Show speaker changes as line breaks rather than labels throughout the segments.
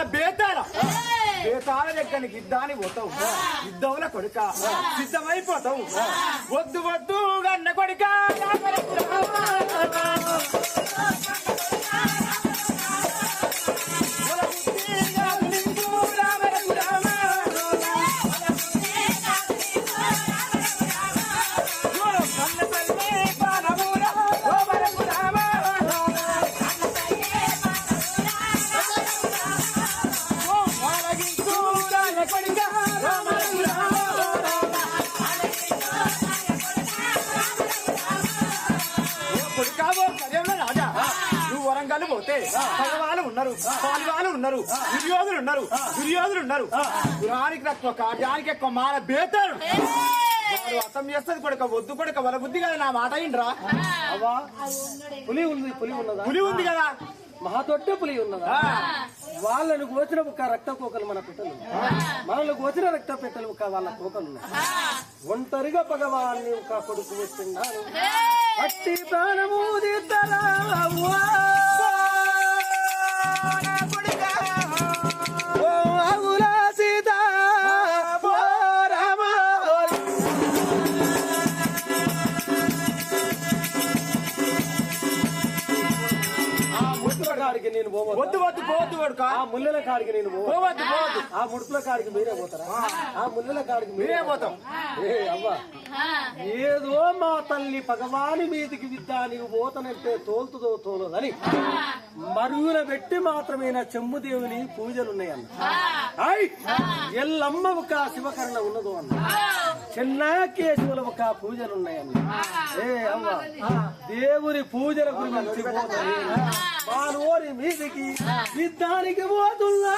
బేతాళ. బేతాళ దగ్గర గిద్దాని పోతావు. యుద్ధంలో కొడుక. సిద్ధమైపోతావు. వద్దు వద్దు గన్న కొడుక. వరంగల్ పోతే పగవాళ్ళు ఉన్నారు పాలివాళ్ళు ఉన్నారు దుర్యోధులు ఉన్నారు దుర్యోధులు ఉన్నారు. గురానికి తక్కువ కార్యానికి ఎక్కువ మాల వాడు అర్థం చేస్తుంది కొడుక వద్దు కొడుక వల బుద్ధి కదా నా మాట అయిండ్రా
అవ్వా? పులి ఉంది పులి ఉన్నదా?
పులి ఉంది కదా.
మహా దొడ్డ పులి ఉన్నదా? వాళ్ళను కోచిన ఒక రక్త కోకలు మన పెట్టలు. మనల్ని కోచిన రక్త పెట్టలు ఒక వాళ్ళ కోకలు ఒంటరిగా భగవాన్ని ఒక కొడుకు ప్రాణము
వద్దు వద్దు పోవద్దు కొడుక.
ఆ ముల్లెల కాడికి నేను పోవద్దు.
పోవద్దు
ఆ ముడుపుల కాడికి మీరే పోతారా? ఆ. ముల్లెల కాడికి
మీరే పోతాం.
ఏ అవ్వా. ఏదో మా తల్లి భగవాని మీదికి విద్దా నీవు పోతనంటే తోలుతుందో తోలదని. మరుగున పెట్టి మాత్రమే నా చెమ్ముదేవుని పూజలున్నాయన్న. ఐ! ఎల్లమ్మ ఒక శివకరణ ఉన్నదో అన్న. చెన్నాకేశవుల ఒక పూజలున్నాయన్న. ఏ అవ్వ. దేవుని పూజల గురించి మా నోరి మీదికి యుద్ధానికి పోతున్నా.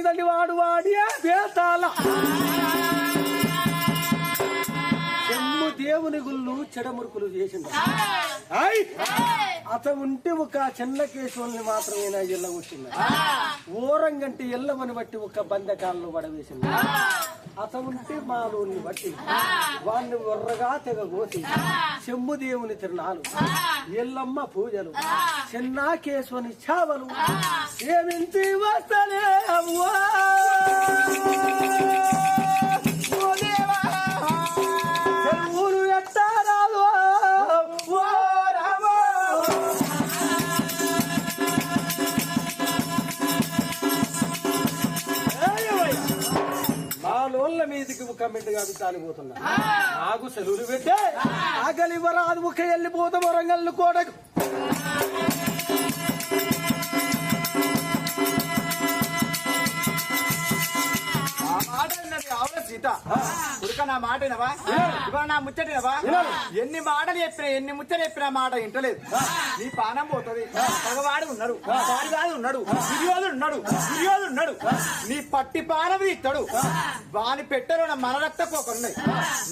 కార్యానికి వాడు వాడి వేతాల దేవుని గుళ్ళు చెడమురుకులు చేసిండు ఐ! అతను ఉంటే ఒక చిన్న కేసుల్ని మాత్రమే ఎల్లగొచ్చింది ఓరంగంటి ఎల్లమని బట్టి ఒక బంధకాలను పడవేసింది అతనుంటే మాలోని బట్టి వాడిని వర్రగా తెగగోసి చెమ్ము దేవుని తిరునాలు ఎల్లమ్మ పూజలు చిన్నాకేశ్వని చావలు ఏమించి వస్తలే అవ్వా. విత్తాలి పోతున్నా. నాకు సెలవులు పెట్టే. ఆకలి వరాదు ఒక వెళ్ళిపోతాం వరంగల్ కోటకు
మాట వినవా ఇవాళ నా ముచ్చటినవా? ఎన్ని మాటలు చెప్పినా ఎన్ని ముచ్చట చెప్పినా మాట వింటలేదు. నీ పానం పోతుంది. పగవాడు ఉన్నాడు పాడివాడు ఉన్నాడు దుర్యోధుడు ఉన్నాడు దుర్యోధుడు ఉన్నాడు. నీ పట్టి పానం ఇస్తాడు వాని పెట్టెలు నా మన రక్త కోకలు ఉన్నాయి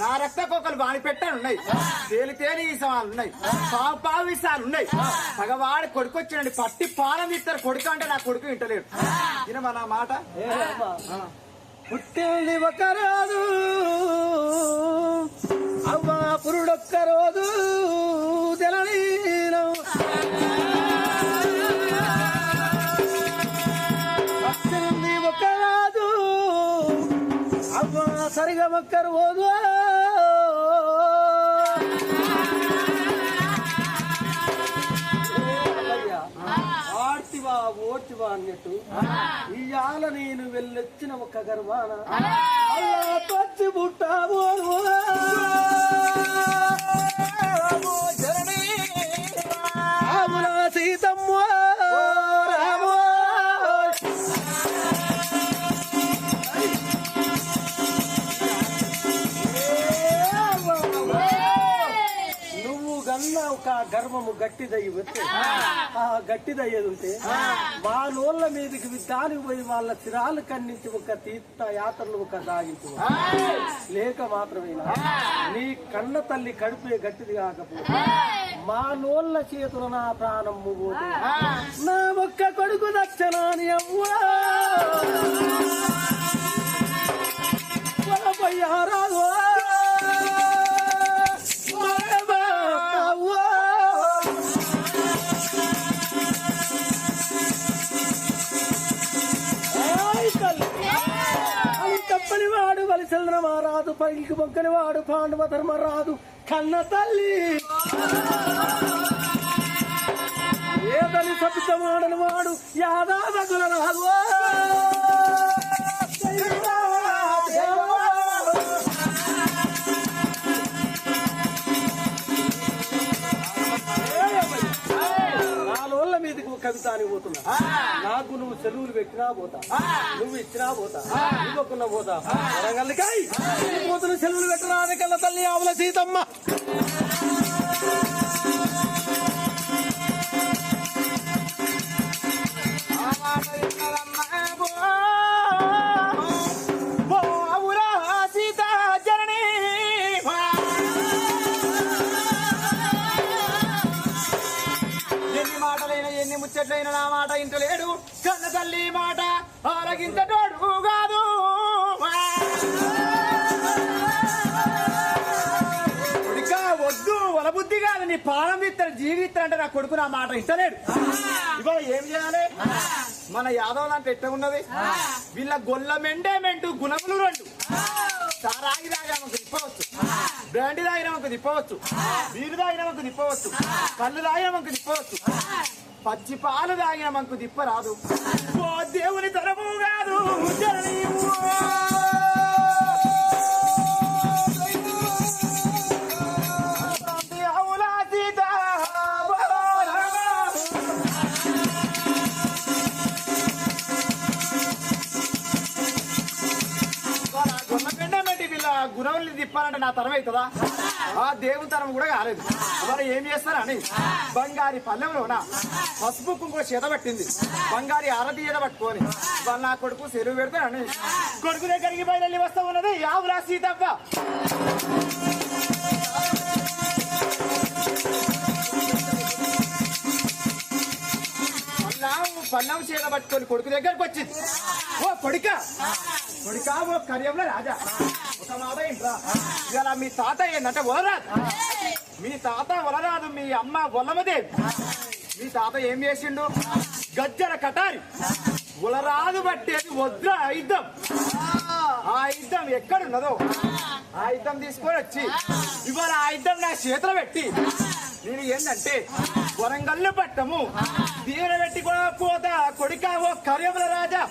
నా రక్త కోకలు వాని పెట్టెలు ఉన్నాయి తేలి తేలి విషాలు ఉన్నాయి పావు పావు విషాలు ఉన్నాయి పగవాడు కొడుకు వచ్చినండి పట్టి పానం ఇస్తారు కొడుకు అంటే నా కొడుకు వింటలేడు. వినమా నా మాట?
పుట్టింది ఒక అవ్వ పురుడొక్క రోజు తెలనీనం వచ్చింది ఒక రాజు అవ్వ సరిగా ఒక్క రోజు. ఓర్తివా అన్నట్టు ఇవాళ నేను వెళ్ళొచ్చిన ఒక గర్వాన. అల్లా పచ్చి పుట్టావు గర్వము గట్టిదయ్యి వస్తే ఆ గట్టిదయ్యేది ఉంటే మా నోళ్ళ మీదకి దానికి పోయి వాళ్ళ చిరాలు ఖండించి ఒక తీర్థ యాత్రలు ఒక సాగించు లేక మాత్రమేనా? నీ కన్న తల్లి కడుపే గట్టిది కాకపోతే మా నోళ్ళ చేతుల నా ప్రాణం పోతే నా ఒక్క కొడుకు దక్షిణాని అవ్వా. పొయ్యారాదు తప్పని వాడు వలిసెల్న రాదు పైకి బొక్కని వాడు పాండవ ధర్మ రాదు కన్న తల్లి. ఏ తల్లి సపితమాడని వాడు యాదాదకుల రాదు కవిత అని పోతున్నా నాకు నువ్వు సెలవులు పెట్టినా పోతా. నువ్వు ఇచ్చినా పోతా. ఇవ్వకున్నా పోతా. పోతున్న సెలవులు పెట్టినా కల్ల తల్లి ఆవుల సీతమ్మ.
ఆలగించటోడు కాదు. కొడుకా వద్దు వల బుద్ధి కాదు. నీ పానం ఇస్తాడు జీవిస్తాడు అంటే నా కొడుకు నా మాట ఇస్తలేడు. ఇవాళ ఏం చేయాలి? మన యాదవ్ లాంటి ఎట్ట ఉన్నది? వీళ్ళ గొల్ల మెండే మెంటు గుణములు రెండు. సారాయి తాగామకు తిప్పవచ్చు. బ్రాండి తాగినామకు తిప్పవచ్చు. వీరు దాగినామకు తిప్పవచ్చు. కళ్ళు దాగినామకు తిప్పవచ్చు. పచ్చి పాలు తాగినామకు తిప్పరాదు. ఓ దేవుని కాదు జననీ తిప్పాలంటే నా తరం అవుతుందా? ఆ దేవుని తరం కూడా కాలేదు. మరి ఏం చేస్తారని బంగారి పల్లెంలోన పసుపు కుంకుమ చేత పట్టింది. బంగారి ఆరతి చేత పట్టుకొని వాళ్ళ నా కొడుకు సెరువు పెడతానని కొడుకు దగ్గరికి బయలుదేరి వస్తా ఉన్నది. యావురా పల్లం పల్లం చేత పట్టుకొని కొడుకు దగ్గరకు వచ్చింది. ఓ కొడుక. కొడుక ఓ కర్యంలో రాజా. ఒక మీ తాత ఏంటంటే వలరాదు మీ తాత వలరాదు మీ అమ్మ వల్లమదేవి మీ తాత ఏం చేసిండు? గజ్జల కటారి. ఉలరాదు పట్టేది వద్ర యుద్ధం ఆ యుద్ధం ఎక్కడున్నదో? ఆ యుద్ధం తీసుకొని వచ్చి ఇవాళ ఆ యుద్ధం నా చేతిలో పెట్టి నేను ఏంటంటే వరంగల్లు పట్టము. దీవెన పెట్టి కూడా పోతా కొడుక ఓ కర్యముల రాజా.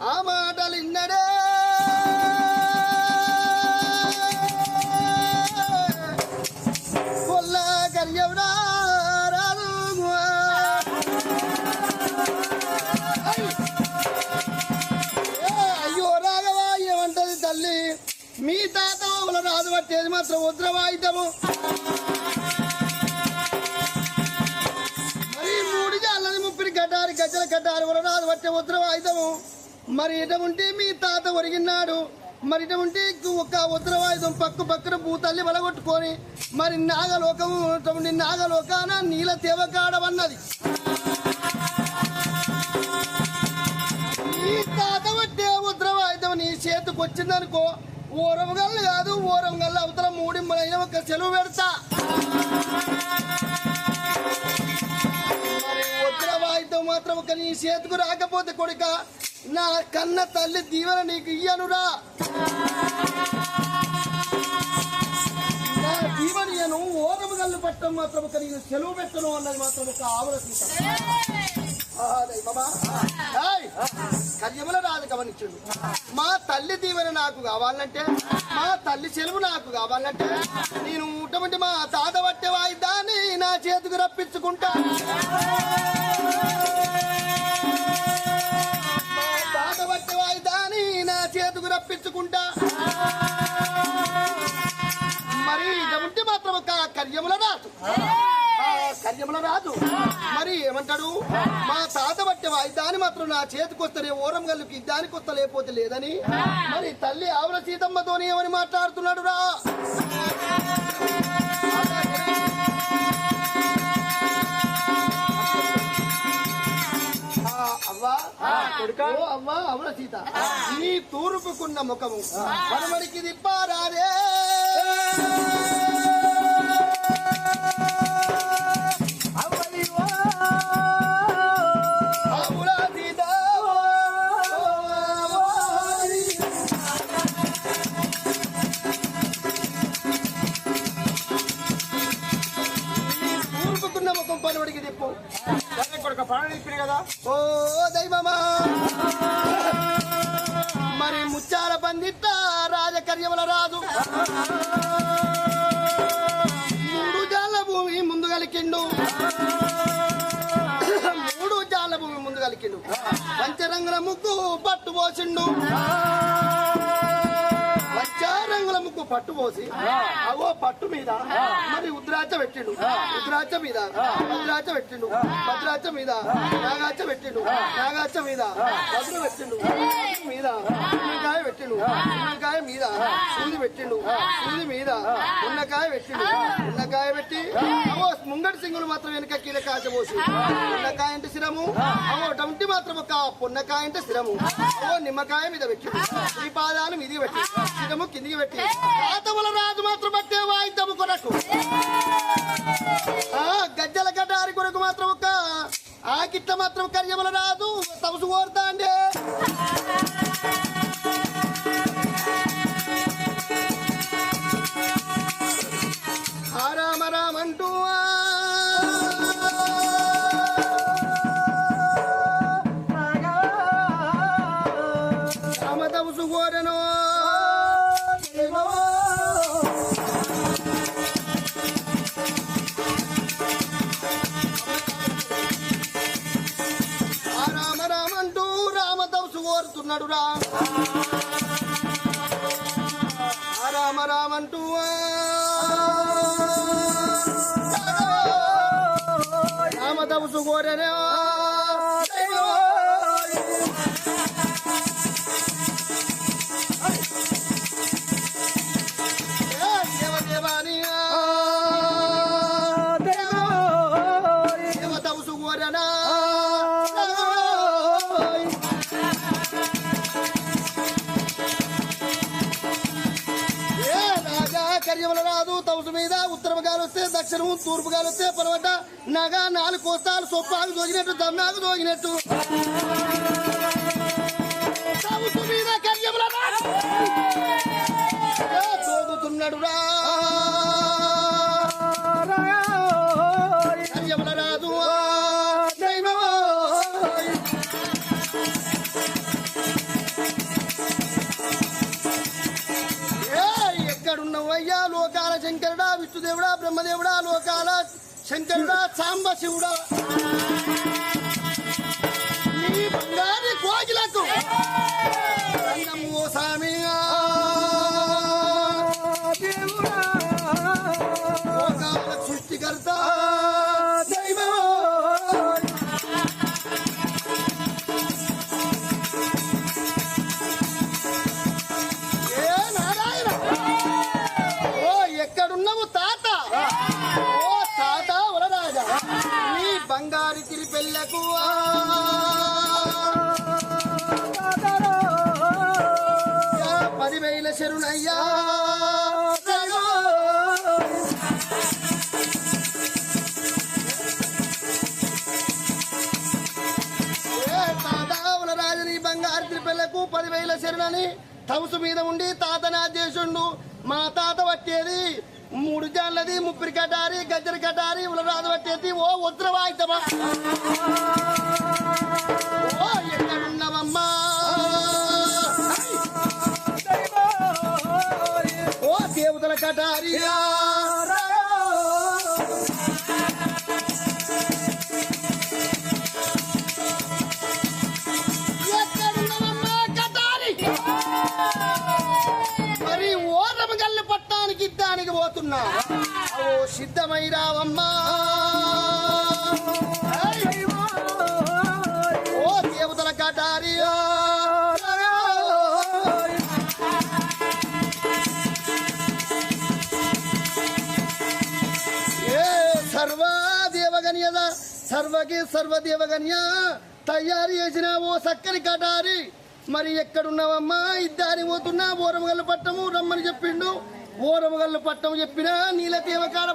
ఆ మాటలు ఇన్నడే కొల్ల కర్యవుడా రాదు అయ్యో రాఘవా ఏమంటది తల్లి? మీ తాత వాళ్ళ రాదు పట్టేది మాత్రం ఉద్రవాయితము మరి మూడు జాలని ముప్పిడి గడ్డారి గజ్జల కట్టారు వరరాదు వచ్చే ఉత్తరవాయుధము మరి ఇట ఉంటే మీ తాత ఒరిగినాడు మరి ఇట ఉంటే ఒక ఉత్తరవాయుధం పక్క పక్కన భూతల్లి వలగొట్టుకొని మరి నాగలోకము నాగలోకాన నీల తేవకాడవన్నది నీ తాత పట్టే ఉత్తరవాయుధం నీ చేతికి వచ్చిందనుకో ఓరంగల్లు కాదు ఓరం గల్లు అవతల మూడింబలైన ఒక సెలవు పెడతా. మరి మాత్రం ఒక నీ చేతికి రాకపోతే కొడుక నా కన్న తల్లి దీవెన నీకు ఇయ్యనురా. నా దీవెనను ఓరము గల్లు పట్టడం మాత్రం ఒక నీకు సెలవు పెట్టను అన్నది మాత్రం ఒక ఆవుల సీత. ఆ, రాజు మా తల్లి దీవెన నాకు కావాలంటే మా తల్లి సెలవు నాకు కావాలంటే నేను ఉట్టమంటే మా తాత పట్టే వాయిద్దాన్ని నా చేతికి రప్పించుకుంటా. చేసుకుంటా మరి ఇక ఉంటే మాత్రం ఒక కర్యముల రాదు కర్యముల రాదు మరి ఏమంటాడు? మా తాత బట్టి దాని మాత్రం నా చేతికొస్తేనే ఓరం గల్లుకి దానికి వస్తా లేకపోతే లేదని. మరి తల్లి ఆవుల సీతమ్మతోనే ఏమని మాట్లాడుతున్నాడు రా అవ్వా?
కొడుకా.
ఓ అవ్వా అవుల సీత? నీ తూర్పుకున్న ముఖము. మనమడికి దిప్పారాదే పట్టు పోసి అవో పట్టు మీద మరి ఉద్రాచ పెట్టిండు. ఉద్రాచ మీద భద్రాచ పెట్టిండు. భద్రాచ మీద నాగాచ పెట్టిండు. నాగాచ మీద భద్ర పెట్టిండు. మీద. ఉన్నకాయ పెట్టిండు. ఉన్నకాయ మీద. సూది పెట్టిండు. సూది మీద. ఉన్నకాయ పెట్టిండు. ఉన్నకాయ పెట్టి అవో ముంగటి సింగులు మాత్రం వెనక కీల కాచ పోసి. ఉన్నకాయ అంటే శిరము అవో టంటి మాత్రం ఒక పొన్నకాయ అంటే శిరము అవో నిమ్మకాయ మీద పెట్టిండు. ఈ పాదాలు మీదికి పెట్టి శిరము కిందికి పెట్టి రాతముల రాజు మాత్రం పట్టే వాయిద్యము కొరకు. ఆ గజ్జల గడ్డారి కొరకు మాత్రం ఒక ఆకిట్ల మాత్రం కర్యముల రాదు తమసు కోరుతా అండి of water. Oh. దక్షిణము తూర్పు గాలు వస్తే పొరవట నగా నాలుగు కోస్తాలు సొప్పాకు దోగినట్టు దమ్మాకు దోగినట్టు. మీద కర్యముల రాదు తోగుతున్నాడు రా? కర్యముల వాసుదేవుడా బ్రహ్మదేవుడా లోకాల శంకరుడా సాంబ శివుడా నీ బంగారి కోకిలకు. రంగము స్వామి పెళ్ళకు పదివేల శరణని తవసు మీద ఉండి తాతని ఆదేశుండు మా తాత పట్టేది మూడు జాన్లది ముప్పిరి కటారి గజ్జరి కటారి ఉలరాదు పట్టేది ఓ వాయిద్యమా ఓ ఎక్కడున్నవమ్మా? ఓ దేవతల కటారి పట్టానికి ఇద్దడానికి పోతున్నా. ఓ సిద్ధమై రావమ్మా ఓ దేవతల కటారి ఏ సర్వ సర్వకి సర్వదేవగణ్య తయారు చేసిన ఓ చక్కని కటారి. మరి ఎక్కడున్నావమ్మా? ఇద్దరి పోతున్నా ఓరమగల్లు పట్టము రమ్మని చెప్పిండు. ఓరమగల్లు పట్టము చెప్పినా నీల దేవ కాడ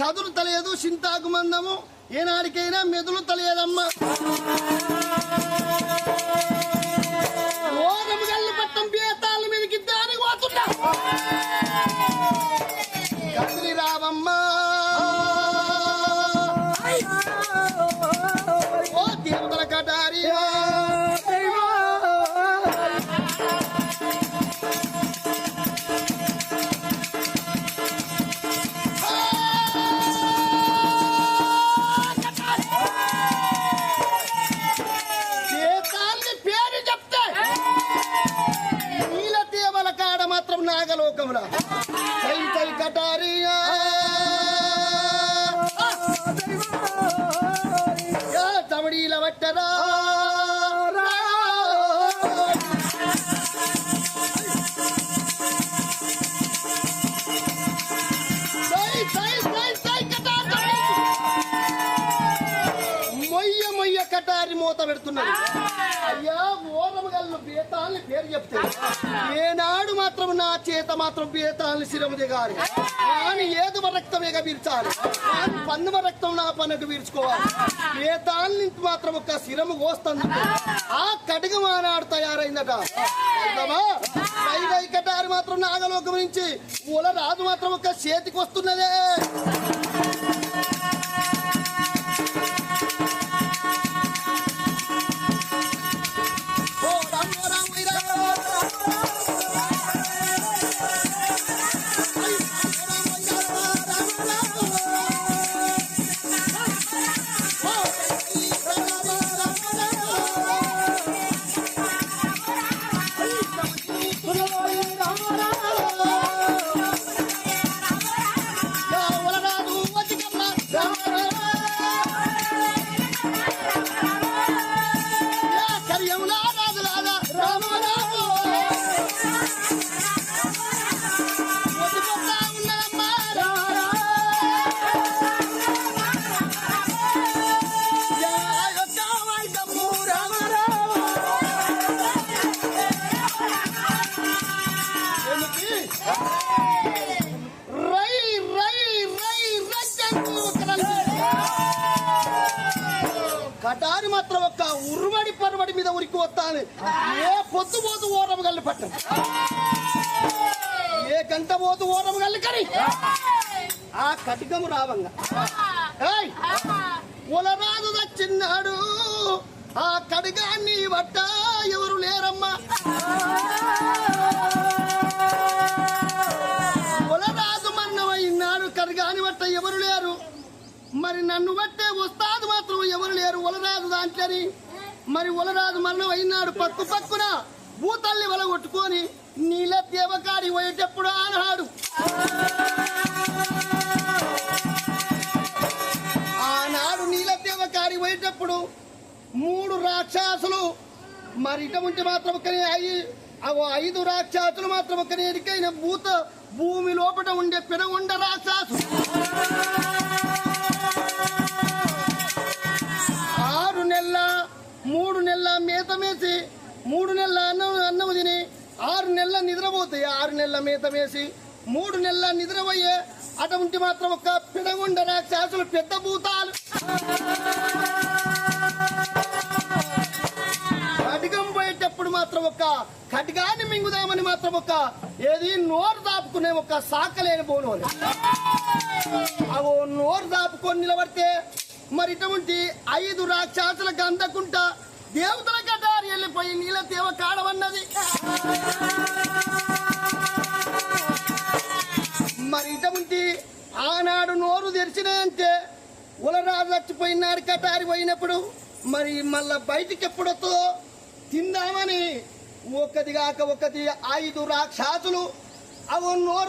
కదులు తలేదు చింతాకు మందము. ఏనాడికైనా మెదులు తలేదమ్మా ఓరమగల్లు పట్టం బేతాల మీదకి దారి పోతున్నా కాడ మాత్రం నాగలోకములా కటారియా. తమిళీల వట్టరా. మొయ్య మొయ్య కటారి మూత పెడుతున్నారు. పేరు చెప్తే. ఏనాడు మాత్రం నా చేత మాత్రం బేతాల్ని శిరము దిగాలి కానీ ఏదుమ రక్తం ఎగ పీల్చాలి కానీ పన్నుమ రక్తం నా పన్నకు పీల్చుకోవాలి బేతాల్ని మాత్రం ఒక శిరము కోస్తుంది ఆ కటిక మానాడు తయారైందట. పైగా పై మాత్రం నాగలోకం నుంచి ఉల రాజు మాత్రం ఒక చేతికి వస్తున్నదే కటారి మాత్రం ఒక్క ఉరుమడి పరుమడి మీద ఉరికి వస్తాను ఏ పొద్దు పోతు ఓరం గల్లు పట్టం. ఏ గంట పోతు ఓరం గల్లి కని. ఆ కటికము రావంగా. ఏయ్! ఉలరాజు దచ్చిన్నాడు ఆ కడిగాన్ని వట్ట ఎవరు లేరమ్మా? ఉలరాజు మరణమైనాడు కడిగాని వట్ట ఎవరు లేరు? మరి నన్ను బట్టే వస్తాదు మాత్రం ఎవరు లేరు ఉలరాజు దాంట్లోని. మరి ఉలరాజు మరణం అయినాడు పక్కు పక్కున భూతల్ని వలగొట్టుకొని నీళ్ళ దేవకాడి పోయేటప్పుడు ఆనాడు. ఆనాడు నీళ్ళ దేవకాడి పోయేటప్పుడు మూడు రాక్షసులు మరి ఇటువంటి మాత్రం ఒక్కనే అయి ఐదు రాక్షసులు మాత్రం ఒక్కనే ఎరికైన భూత భూమి లోపల ఉండే పెనగొండ రాక్షసు మూడు నెలల మేత మేసి మూడు నెలల అన్నం అన్నం తిని ఆరు నెలల నిద్రపోతాయి ఆరు నెలల మేత మేసి మూడు నెలల నిద్రపోయే అటువంటి మాత్రం ఒక పిడగుండ రాక్షసులు పెద్ద భూతాలు. కటికం పోయేటప్పుడు మాత్రం ఒక కటికాన్ని మింగుదామని మాత్రం ఒక ఏది నోరు దాపుకునే ఒక సాకలేని బోను అవో నోరు దాపుకొని నిలబడితే మరి ఇటువంటి ఐదు రాక్షసులకు అందకుండా దేవతల కటారి వెళ్ళిపోయి నీళ్ళ తేవ కాడవన్నది. మరి ఇటువంటి ఆనాడు నోరు తెరిచినాయంటే ఉలరాజు చచ్చిపోయినాడు కటారి పోయినప్పుడు మరి మళ్ళా బయటికి ఎప్పుడొస్తుందో తిందామని ఒకటి కాక ఒకటి ఐదు రాక్షసులు అవు నోరు